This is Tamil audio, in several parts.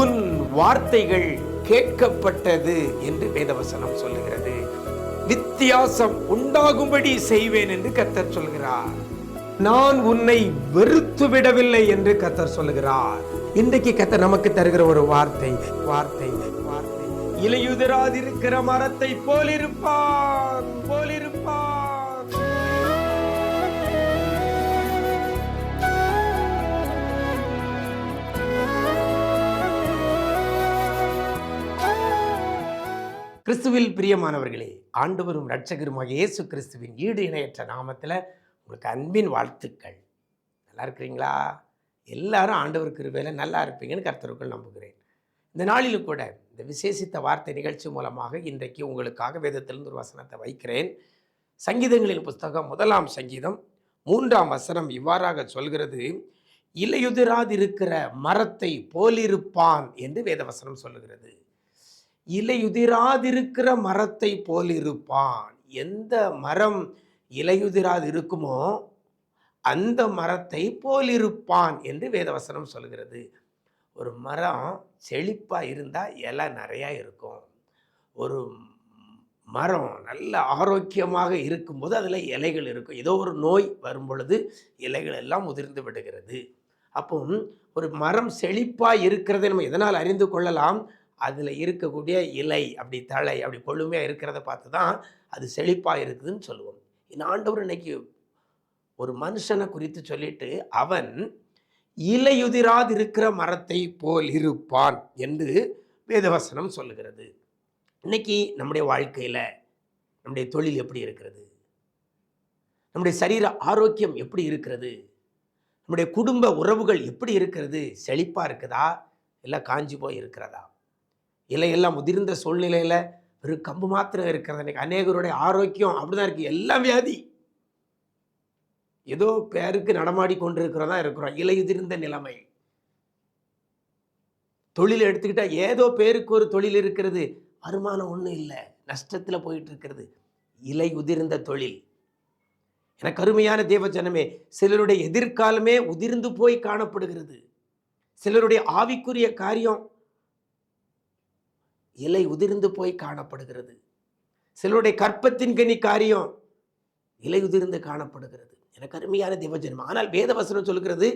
உன் வார்த்தைகள் கேட்கப்பட்டது என்று வேதவசனம் சொல்லுகிறது. வித்தியாசம் உண்டாகும்படி செய்வேன் என்று கத்தர் சொல்கிறார். நான் உன்னை வெறுத்து விடவில்லை என்று கத்தர் சொல்லுகிறார். இன்றைக்கு கத்தர் நமக்கு தருகிற ஒரு வார்த்தை வார்த்தை வார்த்தை. இலையுதிராதிருக்கிற மரத்தை போலிருப்பான் போலிருப்பான். கிறிஸ்துவில் பிரியமானவர்களே ஆண்டவரும் இரட்சகருமாக இயேசு கிறிஸ்துவின் ஈடு இணையற்ற நாமத்தில் உங்களுக்கு அன்பின் வாழ்த்துக்கள். நல்லா இருக்கிறீங்களா? எல்லாரும் ஆண்டவருக்கு இருவேல நல்லா இருப்பீங்கன்னு கர்த்தருக்குள் நம்புகிறேன். இந்த நாளிலும் கூட இந்த விசேஷித்த வார்த்தை நிகழ்ச்சி மூலமாக இன்றைக்கு உங்களுக்காக வேதத்திலிருந்து ஒரு வசனத்தை வைக்கிறேன். சங்கீதங்களின் புஸ்தகம் முதலாம் சங்கீதம் மூன்றாம் வசனம் இவ்வாறாக சொல்கிறது இலையுதிராதிருக்கிற மரத்தை போலிருப்பான் என்று வேதவசனம் சொல்லுகிறது. இலையுதிராதிருக்கிற மரத்தை போலிருப்பான். எந்த மரம் இலையுதிராது இருக்குமோ அந்த மரத்தை போலிருப்பான் என்று வேதவசனம் சொல்கிறது. ஒரு மரம் செழிப்பாக இருந்தால் இலை நிறையா இருக்கும். ஒரு மரம் நல்ல ஆரோக்கியமாக இருக்கும்போது அதில் இலைகள் இருக்கும். ஏதோ ஒரு நோய் வரும் பொழுது இலைகள் எல்லாம் உதிர்ந்து விடுகிறது. அப்போ ஒரு மரம் செழிப்பாக இருக்கிறதை நம்ம எதனால் அறிந்து கொள்ளலாம்? அதில் இருக்கக்கூடிய இலை அப்படி தழை அப்படி கொழுமையாக இருக்கிறத பார்த்து தான் அது செழிப்பாக இருக்குதுன்னு சொல்லுவோம். இந்த ஆண்டவர் இன்னைக்கு ஒரு மனுஷனை குறித்து சொல்லிட்டு அவன் இலையுதிராது இருக்கிற மரத்தை போல் இருப்பான் என்று வேதவசனம் சொல்லுகிறது. இன்னைக்கு நம்முடைய வாழ்க்கையில் நம்முடைய தொழில் எப்படி இருக்கிறது? நம்முடைய சரீர ஆரோக்கியம் எப்படி இருக்கிறது? நம்முடைய குடும்ப உறவுகள் எப்படி இருக்கிறது? செழிப்பாக இருக்குதா? இல்லை காஞ்சி போய் இருக்கிறதா? இலையெல்லாம் முதிர்ந்த சூழ்நிலையில் வெறும் கம்பு மாத்திரம் இருக்கிறது. இன்னைக்கு அநேகருடைய ஆரோக்கியம் அப்படிதான் இருக்குது எல்லாம் வியாதி. ஏதோ பேருக்கு நடமாடி கொண்டிருக்கிறதா இருக்கிறோம். இலையுதிர்ந்த நிலைமை. தொழில் எடுத்துக்கிட்டால் ஏதோ பேருக்கு ஒரு தொழில் இருக்கிறது. வருமானம் ஒன்றும் இல்லை. நஷ்டத்தில் போயிட்டு இருக்கிறது. இலை உதிர்ந்த தொழில். எனக்கு அருமையான தேவஜனமே சிலருடைய எதிர்காலமே உதிர்ந்து போய் காணப்படுகிறது. சிலருடைய ஆவிக்குரிய காரியம் இலை உதிர்ந்து போய் காணப்படுகிறது. சிலருடைய கற்பத்தின் கனி காரியம் இலை உதிர்ந்து காணப்படுகிறது. எனக்கு அருமையான தேவஜன்மம் ஆனால் வேதவசனம் சொல்கிறது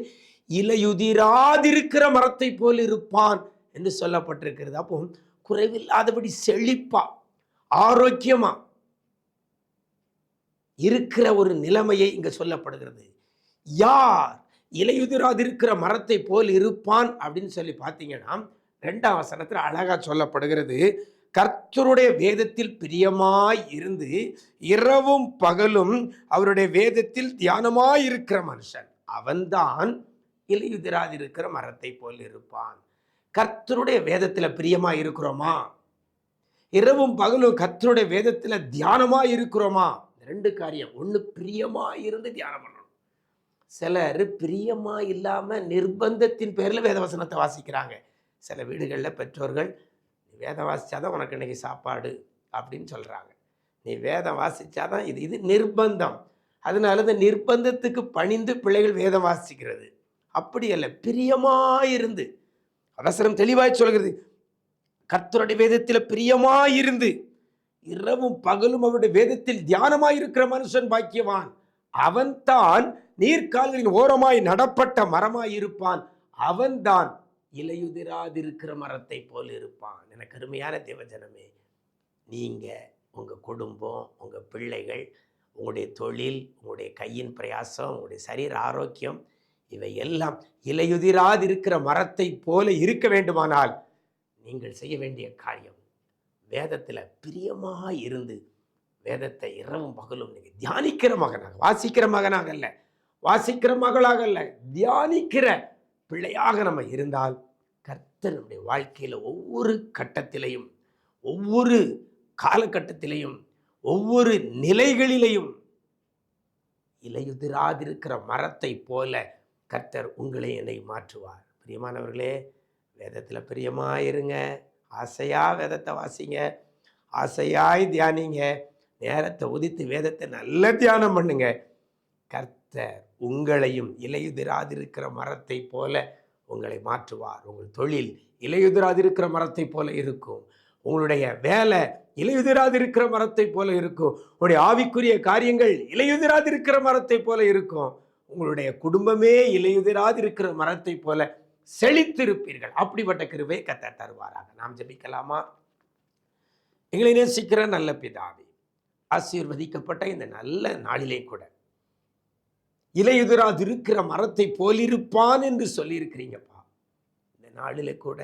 இலையுதிராதிருக்கிற மரத்தை போல் இருப்பான் என்று சொல்லப்பட்டிருக்கிறது. அப்போ குறைவில்லாதபடி செழிப்பா ஆரோக்கியமா இருக்கிற ஒரு நிலைமையை இங்கே சொல்லப்படுகிறது. யார் இலையுதிராதிருக்கிற மரத்தை போல் இருப்பான் அப்படின்னு சொல்லி பார்த்தீங்கன்னா ரெண்டாம் வசனத்தில் அழகாக சொல்லப்படுகிறது கர்த்தருடைய வேதத்தில் பிரியமாய் இருந்து இரவும் பகலும் அவருடைய வேதத்தில் தியானமாய் இருக்கிற மனுஷன். அவன்தான் இலையுதிராதிருக்கிற மரத்தை போல் இருப்பான். கர்த்தருடைய வேதத்தில் பிரியமாய் இருக்கிறோமா இரவும் பகலும் கர்த்தருடைய வேதத்தில் தியானமாய் இருக்கிறோமா ரெண்டு காரியம். ஒன்று பிரியமாக இருந்து தியானம் பண்ணணும். சிலர் பிரியமாக இல்லாமல் நிர்பந்தத்தின் பேரில் வேதவசனத்தை வாசிக்கிறாங்க. சில வீடுகளில் பெற்றோர்கள் நீ வேதம் வாசித்தாதான் உனக்கு இன்றைக்கி சாப்பாடு அப்படின்னு சொல்கிறாங்க நீ வேதம் வாசித்தாதான் இது இது நிர்பந்தம். அதனால இந்த நிர்பந்தத்துக்கு பணிந்து பிள்ளைகள் வேதம் வாசிக்கிறது. அப்படி அல்ல பிரியமாயிருந்து. அவசரம் தெளிவாய் சொல்கிறது. கர்த்தருடைய வேதத்தில் பிரியமாயிருந்து. இரவும் பகலும் அவருடைய வேதத்தில் தியானமாயிருக்கிற மனுஷன் பாக்கியவான். அவன்தான் நீர்க்கால்களின் ஓரமாய் நடப்பட்ட மரமாய் இருப்பான் அவன்தான் இலையுதிராதிருக்கிற மரத்தை போல் இருப்பான். எனக்கு அருமையான தேவஜனமே நீங்கள் உங்கள் குடும்பம் உங்கள் பிள்ளைகள் உங்களுடைய தொழில் உங்களுடைய கையின் பிரயாசம் உங்களுடைய சரீர ஆரோக்கியம் இவை எல்லாம் இலையுதிராதிருக்கிற மரத்தை போல இருக்க வேண்டுமானால் நீங்கள் செய்ய வேண்டிய காரியம் வேதத்தில் பிரியமாக இருந்து வேதத்தை இரவும் பகலும் நீங்கள் தியானிக்கிற மகனாக வாசிக்கிற மகனாக அல்ல வாசிக்கிற மகளாக அல்ல தியானிக்கிற பிள்ளையாக நம்ம இருந்தால் கர்த்தர் நம்முடைய வாழ்க்கையில் ஒவ்வொரு கட்டத்திலையும் ஒவ்வொரு காலகட்டத்திலையும் ஒவ்வொரு நிலைகளிலையும் இலையுதிராதிருக்கிற மரத்தை போல கர்த்தர் உங்களை என்னை மாற்றுவார். பிரியமானவர்களே வேதத்தில் பிரியமாக இருங்க. ஆசையாக வேதத்தை வாசிங்க. ஆசையாய் தியானிங்க. நேரத்தை உதித்து வேதத்தை நல்ல தியானம் பண்ணுங்க. கர்த்தர் உங்களையும் இலையுதிராதிருக்கிற மரத்தை போல உங்களை மாற்றுவார். உங்கள் தொழில் இலையுதிராது இருக்கிற மரத்தை போல இருக்கும். உங்களுடைய வேலை இலையுதிராது இருக்கிற மரத்தை போல இருக்கும். உங்களுடைய ஆவிக்குரிய காரியங்கள் இலையுதிராது இருக்கிற மரத்தை போல இருக்கும். உங்களுடைய குடும்பமே இலையுதிராதிருக்கிற மரத்தை போல செழித்திருப்பீர்கள். அப்படிப்பட்ட கிருவை கத்த தருவாராக. நாம் ஜெபிக்கலாமா? எங்களை நேசிக்கிற நல்ல பிதாவி ஆசீர்வதிக்கப்பட்ட இந்த நல்ல நாளிலே கூட இலையுதிராது இருக்கிற மரத்தை போலிருப்பான் என்று சொல்லியிருக்கிறீங்கப்பா. இந்த நாளில் கூட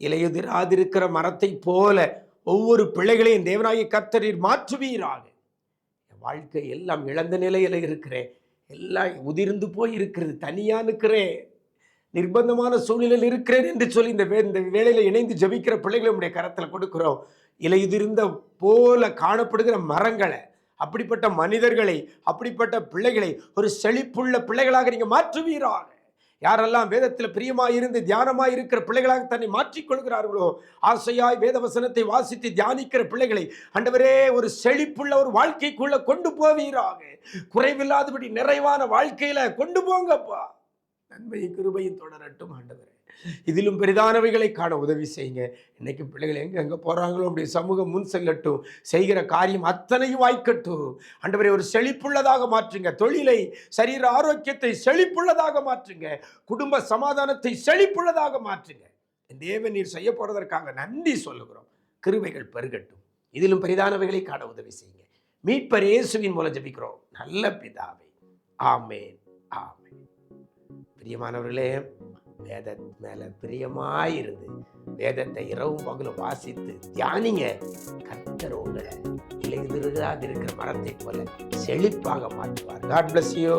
இலையுதிராது இருக்கிற மரத்தை போல ஒவ்வொரு பிள்ளைகளையும் தேவனாகிய கர்த்தரீர் மாற்றுவீராக. என் வாழ்க்கை எல்லாம் இழந்த நிலையில் இருக்கிறேன். எல்லாம் உதிர்ந்து போய் இருக்கிறது தனியாக இருக்கிறேன் நிர்பந்தமான சூழ்நிலையில் இருக்கிறேன் என்று சொல்லி இந்த வே இந்த வேலையில் இணைந்து ஜபிக்கிற பிள்ளைகளை உடைய கரத்தில் கொடுக்குறோம். இலையுதிர்ந்த போல காணப்படுகிற மரங்களை அப்படிப்பட்ட மனிதர்களை அப்படிப்பட்ட பிள்ளைகளை ஒரு செழிப்புள்ள பிள்ளைகளாக நீங்கள் மாற்றுவீராக. யாரெல்லாம் வேதத்தில் பிரியமாக இருந்து தியானமாக இருக்கிற பிள்ளைகளாக தன்னை மாற்றிக்கொள்கிறார்களோ ஆசையாய் வேத வசனத்தை வாசித்து தியானிக்கிற பிள்ளைகளை அண்டவரே ஒரு செழிப்புள்ள ஒரு வாழ்க்கைக்குள்ள கொண்டு போவீராக. குறைவில்லாதபடி நிறைவான வாழ்க்கையில கொண்டு போங்கப்பா. நன்மையும் கிருபையும் தொடரட்டும் ஆண்டவரே. இதிலும் பெரிதானவைகளை காண உதவி செய்யுங்க. இன்னைக்கு பிள்ளைகள் எங்கே எங்கே போறாங்களோ அப்படி சமூகம் முன் செல்லட்டும். செய்கிற காரியம் அத்தனையும் வாய்க்கட்டும். ஆண்டவரே ஒரு செழிப்புள்ளதாக மாற்றுங்க. தொழிலை சரீர ஆரோக்கியத்தை செழிப்புள்ளதாக மாற்றுங்க. குடும்ப சமாதானத்தை செழிப்புள்ளதாக மாற்றுங்க. தேவன் நீர் செய்ய போறதற்காக நன்றி சொல்லுகிறோம். கிருபைகள் பெருகட்டும். இதிலும் பெரிதானவைகளை காண உதவி செய்யுங்க. மீட்பர் இயேசுவின் மூலம் ஜெபிக்கிறோம். நல்ல பிதாவே. ஆமேன். ஆமேன். பிரியமானவர்களே வேத மேலே பிரியமாயிருந்து வேதத்தை இரவும் பகலும் வாசித்து தியானிங்க. கர்த்தர் உங்களை இலையுதிராக இருக்கிற மரத்தை போல செழிப்பாக மாற்றுவார். God bless you